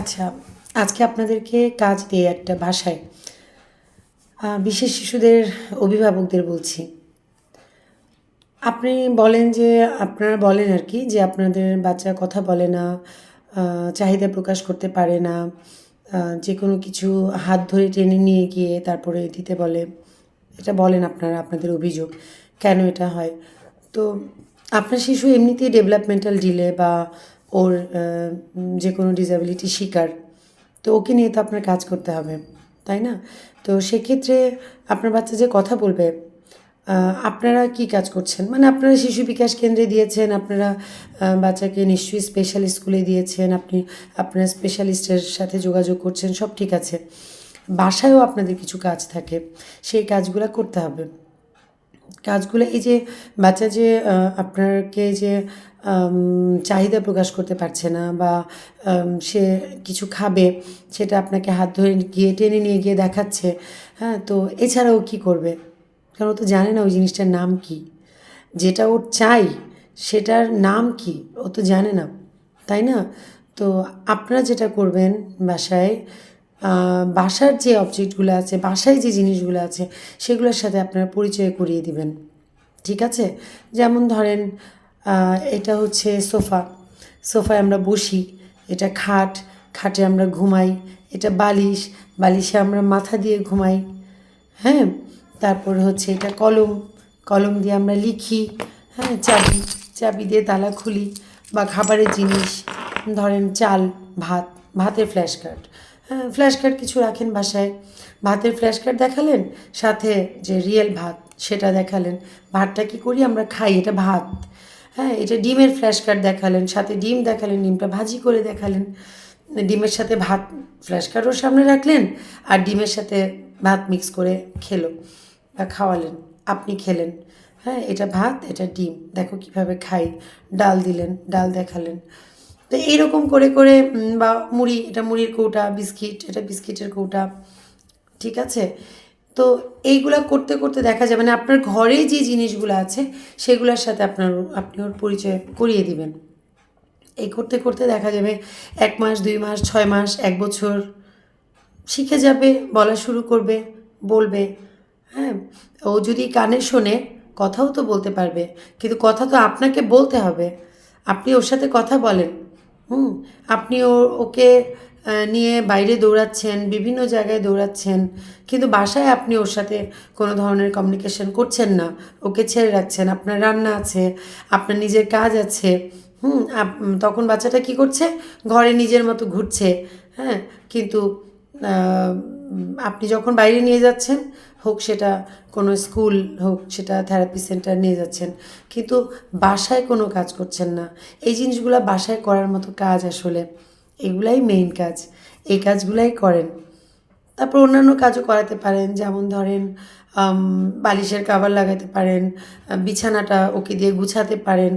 আচ্ছা আজকে আপনাদেরকে কাজ দিয়ে একটা ভাষায় বিশেষ শিশুদের অভিভাবকদের বলছি। আপনি বলেন যে, আপনারা বলেন আর কি, যে আপনাদের বাচ্চা কথা বলে না চাহিদা প্রকাশ করতে পারে না যে কোনো কিছু হাত ধরে টেনে নিয়ে গিয়ে তারপরে দিতে বলে, এটা বলেন আপনারা, আপনাদের অভিযোগ, কেন এটা হয়? তো আপনার শিশু এমনিতেই ডেভেলপমেন্টাল ডিলে বা ওর যে কোনো ডিসেবিলিটি শিকার। তো ওকে নিয়ে তো আপনার কাজ করতে হবে, তাই না? তো সেক্ষেত্রে আপনার বাচ্চা যে কথা বলবে আপনারা কি কাজ করছেন? মানে আপনারা শিশু বিকাশ কেন্দ্রে দিয়েছেন, আপনারা বাচ্চাকে নিশ্চয়ই স্পেশাল স্কুলে দিয়েছেন, আপনি, আপনার স্পেশালিস্টের সাথে যোগাযোগ করছেন, সব ঠিক আছে। বাসায়ও আপনাদের কিছু কাজ থাকে, সেই কাজগুলো করতে হবে। কাজগুলো এই যে বাচ্চা যে আপনাকে যে চাহিদা প্রকাশ করতে পারছে না বা সে কিছু খাবে, সেটা আপনাকে হাত ধরে গিয়ে টেনে নিয়ে গিয়ে দেখাচ্ছে হ্যাঁ তো এছাড়াও কি করবে? কারণ ও তো জানে না ওই জিনিসটার নাম কি। যেটা ওর চাই, সেটার নাম কি, ও তো জানে না, তাই না? তো আপনারা যেটা করবেন বাসায় বাসার যে অবজেক্টগুলো আছে, বাসায় যে জিনিসগুলো আছে, সেগুলোর সাথে আপনারা পরিচয় করিয়ে দিবেন। ঠিক আছে? যেমন ধরেন এটা হচ্ছে সোফা। সোফায় আমরা বসি, এটা খাট, খাটে আমরা ঘুমাই, এটা বালিশ, বালিশে আমরা মাথা দিয়ে ঘুমাই হ্যাঁ? তারপর হচ্ছে এটা কলম কলম দিয়ে আমরা লিখি হ্যাঁ? চাবি চাবি দিয়ে তালা খুলি বা খাবারের জিনিস, ধরেন চাল, ভাত, ভাতের ফ্ল্যাশ কার্ড ফ্ল্যাশ কার্ড কিছু রাখেন বাসায়। ভাতের ফ্ল্যাশ কার্ড দেখালেন, সাথে যে রিয়েল ভাত, সেটা দেখালেন। ভাতটা কি করি, আমরা খাই, এটা ভাত। হ্যাঁ এটা ডিমের ফ্ল্যাশ কার্ড দেখালেন, সাথে ডিম দেখালেন, ডিমটা ভাজি করে দেখালেন। ডিমের সাথে ভাত ফ্ল্যাশ কার্ডও সামনে রাখলেন, আর ডিমের সাথে ভাত মিক্স করে খেলো বা খাওয়ালেন, আপনি খেলেন। হ্যাঁ এটা ভাত, এটা ডিম। দেখো কীভাবে খাই। ডাল দিলেন, ডাল দেখালেন। তো এইরকম করে করে বা মুড়ি, এটা মুড়ির কৌটা, বিস্কিট, এটা বিস্কিটের কৌটা, ঠিক আছে? তো এইগুলা করতে করতে দেখা যাবে না আপনার ঘরে যে জিনিসগুলো আছে, সেগুলোর সাথে আপনার, আপনি ওর পরিচয় করিয়ে দিবেন। এই করতে করতে দেখা যাবে এক মাস, দুই মাস, ছয় মাস, এক বছর শিখে যাবে, বলা শুরু করবে, বলবে। হ্যাঁ ও যদি কানে শোনে, কথাও তো বলতে পারবে। কিন্তু কথা তো আপনাকে বলতে হবে। আপনি ওর সাথে কথা বলেন। হুম, আপনি ওকে নিয়ে বাইরে দৌড়াচ্ছেন, বিভিন্ন জায়গায় দৌড়াচ্ছেন, কিন্তু বাসায় আপনি ওর সাথে কোনো ধরনের কমিউনিকেশন করছেন না। ওকে ছেড়ে রাখছেন, আপনার রান্না আছে, আপনার নিজের কাজ আছে, হুম তখন বাচ্চাটা কি করছে? ঘরে নিজের মতো ঘুরছে হ্যাঁ কিন্তু আপনি যখন বাইরে নিয়ে যাচ্ছেন হোক সেটা কোনো স্কুল হোক সেটা থেরাপি সেন্টার নিয়ে যাচ্ছেন, কিন্তু বাসায় কোনো কাজ করছেন না। এই জিনিসগুলো বাসায় করার মতো কাজ আসলে এগুলাই মেইন কাজ। এই কাজগুলাই করেন। তারপর অন্যান্য কাজও করাতে পারেন, যেমন ধরেন বালিশের কাভার লাগাতে পারেন, বিছানাটা ওকে দিয়ে গুছাতে পারেন,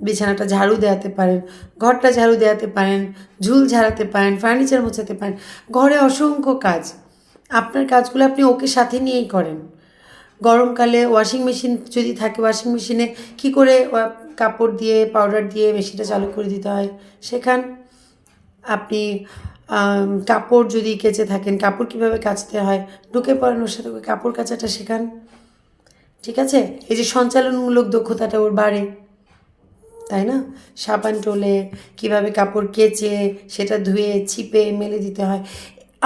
বিছানাটা ঝাড়ু দেওয়াতে পারেন, ঘরটা ঝাড়ু দেওয়াতে পারেন, ঝুল ঝাড়াতে পারেন ফার্নিচার মোছাতে পারেন। ঘরে অসংখ্য কাজ। আপনার কাজগুলো আপনি ওকে সাথে নিয়েই করেন। গরমকালে ওয়াশিং মেশিন যদি থাকে ওয়াশিং মেশিনে কি করে কাপড় দিয়ে পাউডার দিয়ে মেশিনটা চালু করে দিতে হয়? শেখান আপনি কাপড় যদি কেচে থাকেন, কাপড় কীভাবে কাচতে হয়? ঢুকে পড়েন ওর সাথে কাপড় কাচাটা শেখান ঠিক আছে? এই যে সঞ্চালনমূলক দক্ষতাটা ওর বাড়ে, তাই না? সাবান টোলে কীভাবে কাপড় কেচে, সেটা ধুয়ে, ছিপে, মেলে দিতে হয়।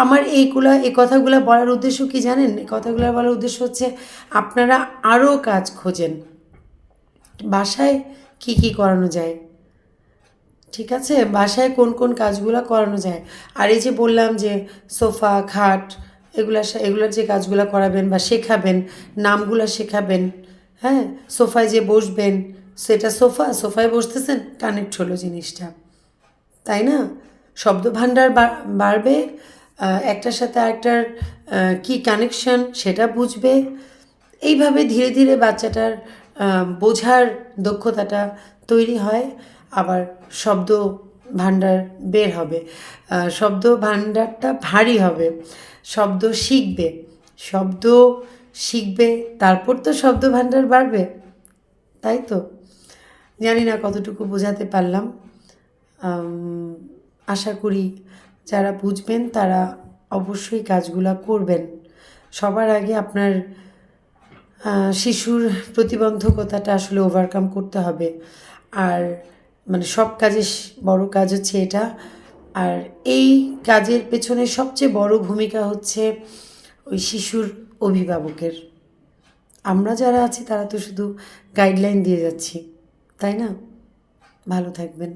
আমার এইগুলা, এই কথাগুলো বলার উদ্দেশ্য কি জানেন? এই কথাগুলো বলার উদ্দেশ্য হচ্ছে আপনারা আরও কাজ খোঁজেন। বাসায় কি কি করানো যায়? ঠিক আছে? বাসায় কোন কোন কাজগুলো করানো যায়? আর এই যে বললাম যে সোফা, খাট, এগুলা এগুলোর যে কাজগুলো করাবেন বা শেখাবেন, নামগুলো শেখাবেন হ্যাঁ? সোফায় যে বসবেন, সেটা সোফা, সোফায় বসতেছেন, কানেক্ট হলো জিনিসটা। তাই না? শব্দ ভাণ্ডার বাড়বে একটার সাথে আরেকটার কি কানেকশন সেটা বুঝবে। এইভাবে ধীরে ধীরে বাচ্চাটার বোঝার দক্ষতাটা তৈরি হয়, আবার শব্দ ভাণ্ডার বের হবে। শব্দ ভাণ্ডারটা ভারী হবে। শব্দ শিখবে। শব্দ শিখবে, তারপর তো শব্দ ভাণ্ডার বাড়বে। তাই তো? জানি না কতটুকু বোঝাতে পারলাম। আশা করি যারা বুঝবেন তারা অবশ্যই কাজগুলা করবেন। সবার আগে আপনার শিশুর প্রতিবন্ধকতাটা আসলে ওভারকাম করতে হবে। আর মানে সব কাজে বড় কাজ হচ্ছে এটা। আর এই কাজের পেছনে সবচেয়ে বড় ভূমিকা হচ্ছে ওই শিশুর অভিভাবকের। আমরা যারা আছি তারা তো শুধু গাইডলাইন দিয়ে যাচ্ছি, তাই না? ভালো থাকবেন।